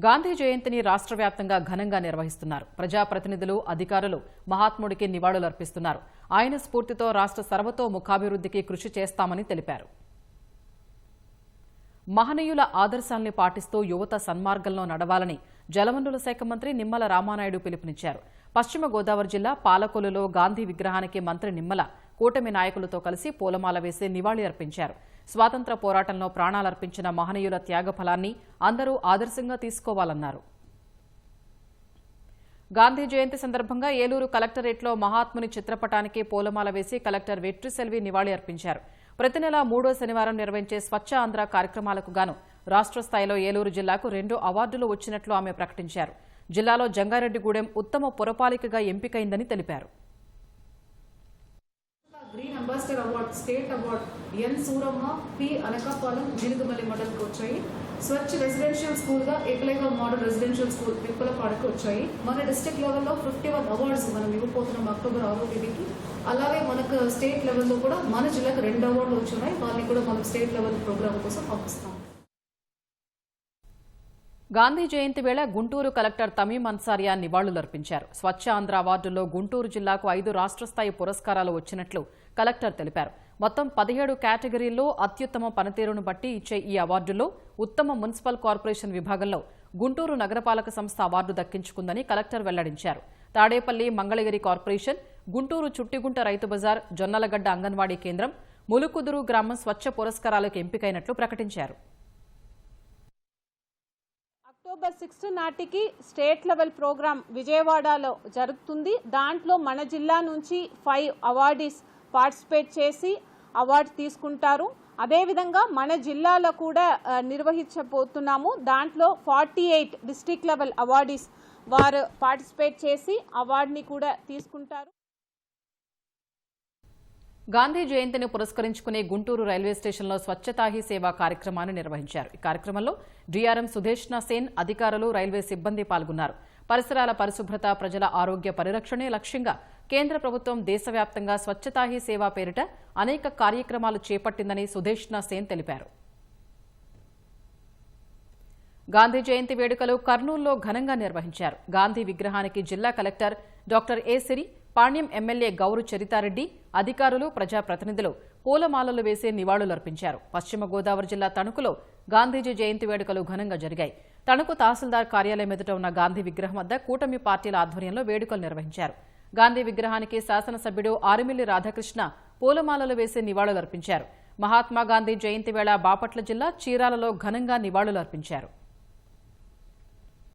గాంధీ జయంతిని రాష్ట్ర వ్యాప్తంగా ఘనంగా నిర్వహిస్తున్నారు. ప్రజాప్రతినిధులు అధికారులు మహాత్ముడికి నివాళులర్పిస్తున్నారు. ఆయన స్ఫూర్తితో రాష్ట్ర సర్వతోముఖాభివృద్ధికి కృషి చేస్తామని తెలిపారు. మహనీయుల ఆదర్శాల్ని పాటిస్తూ యువత సన్మార్గంలో నడవాలని జలవనరుల శాఖ మంత్రి నిమ్మల రామానాయుడు పిలుపునిచ్చారు. పశ్చిమ గోదావరి జిల్లా పాలకొలులో గాంధీ విగ్రహానికి మంత్రి నిమ్మల కూటమి నాయకులతో కలిసి పూలమాల వేసి నివాళి అర్పించారు. స్వాతంత్ర పోరాటంలో ప్రాణాలర్పించిన మహనీయుల త్యాగఫలాన్ని అందరూ ఆదర్శంగా తీసుకోవాలన్నారు. గాంధీ జయంతి సందర్భంగా ఏలూరు కలెక్టరేట్లో మహాత్ముని చిత్రపటానికి పూలమాల వేసి కలెక్టర్ వెట్రిసెల్వి నివాళి అర్పించారు. ప్రతి నెల మూడో శనివారం నిర్వహించే స్వచ్ఛ ఆంధ్ర కార్యక్రమాలకు గాను రాష్ట్ర స్థాయిలో ఏలూరు జిల్లాకు రెండు అవార్డులు వచ్చినట్లు ఆమె ప్రకటించారు. జిల్లాలో జంగారెడ్డిగూడెం ఉత్తమ పురపాలికగా ఎంపికైందని తెలిపారు. Green ambassador award state award N Suramma P Anakapalem Jeelugumilli మండలికి వచ్చాయి. స్వచ్ఛ రెసిడెన్షియల్ స్కూల్గా మోడల్ రెసిడెన్షియల్ స్కూల్ తిప్పలపాడుకు వచ్చాయి. మన డిస్టిక్ లెవెల్లో ఫిఫ్టీ వన్ అవార్డ్స్ మనం ఇవ్వబోతున్నాం అక్టోబర్ ఆరో తేదీకి. అలాగే మనకు స్టేట్ లెవెల్లో కూడా మన జిల్లాకు రెండు అవార్డులు వచ్చున్నాయి వాళ్ళని కూడా మనం స్టేట్ లెవెల్ ప్రోగ్రామ్ కోసం పంపిస్తాం. గాంధీ జయంతి వేళ గుంటూరు కలెక్టర్ తమీం అన్సారియా నివాళులర్పించారు. స్వచ్ఛ ఆంధ్ర అవార్డుల్లో గుంటూరు జిల్లాకు ఐదు రాష్ట్రస్థాయి పురస్కారాలు వచ్చినట్లు కలెక్టర్ తెలిపారు. మొత్తం పదిహేడు కేటగిరీల్లో అత్యుత్తమ పనితీరును బట్టి ఇచ్చే ఈ అవార్డుల్లో ఉత్తమ మున్సిపల్ కార్పొరేషన్ విభాగంలో గుంటూరు నగరపాలక సంస్థ అవార్డు దక్కించుకుందని కలెక్టర్ వెల్లడించారు. తాడేపల్లి మంగళగిరి కార్పొరేషన్ గుంటూరు చుట్టిగుంట రైతు బజార్ జొన్నలగడ్డ అంగన్వాడీ కేంద్రం ములుకుదురు గ్రామం స్వచ్ఛ పురస్కారాలకు ఎంపికైనట్లు ప్రకటించారు. అక్టోబర్ సిక్స్త్ నాటికి స్టేట్ లెవెల్ ప్రోగ్రామ్ విజయవాడలో జరుగుతుంది. దాంట్లో మన జిల్లా నుంచి ఫైవ్ అవార్డీస్ పార్టిసిపేట్ చేసి అవార్డు తీసుకుంటారు. అదేవిధంగా మన జిల్లాలో కూడా నిర్వహించబోతున్నాము. దాంట్లో forty eight district level awardees వారు పార్టిసిపేట్ చేసి అవార్డుని కూడా తీసుకుంటారు. గాంధీ జయంతిని పురస్కరించుకునే గుంటూరు రైల్వే స్టేషన్లో స్వచ్ఛతా హీ సేవ కార్యక్రమాన్ని నిర్వహించారు. ఈ కార్యక్రమంలో డీఆర్ఎం సుధేష్ణ సేన్ అధికారులు రైల్వే సిబ్బంది పాల్గొన్నారు. పరిసరాల పరిశుభ్రత ప్రజల ఆరోగ్య పరిరక్షణే లక్ష్యంగా కేంద్ర ప్రభుత్వం దేశవ్యాప్తంగా స్వచ్ఛతా హీ సేవ పేరిట అనేక కార్యక్రమాలు చేపట్టిందని సుధేష్ణ సేన్ తెలిపారు. గాంధీ జయంతి వేడుకలు కర్నూలులో ఘనంగా నిర్వహించారు. గాంధీ విగ్రహానికి జిల్లా collector doctor A Siri Panyam MLA Gouru Charitha Reddy అధికారులు ప్రజాప్రతినిధులు పూలమాలలు వేసి నివాళులర్పించారు. పశ్చిమ గోదావరి జిల్లా తణుకులో గాంధీజీ జయంతి వేడుకలు ఘనంగా జరిగాయి. తణుకు తహసీల్దార్ కార్యాలయం ఎదుట ఉన్న గాంధీ విగ్రహం వద్ద కూటమి పార్టీల ఆధ్వర్యంలో వేడుకలు నిర్వహించారు. గాంధీ విగ్రహానికి శాసనసభ్యుడు ఆరుమిల్లి రాధాకృష్ణ పూలమాలలు వేసి నివాళులర్పించారు. మహాత్మా గాంధీ జయంతి వేళ బాపట్ల జిల్లా చీరాలలో ఘనంగా నివాళులర్పించారు.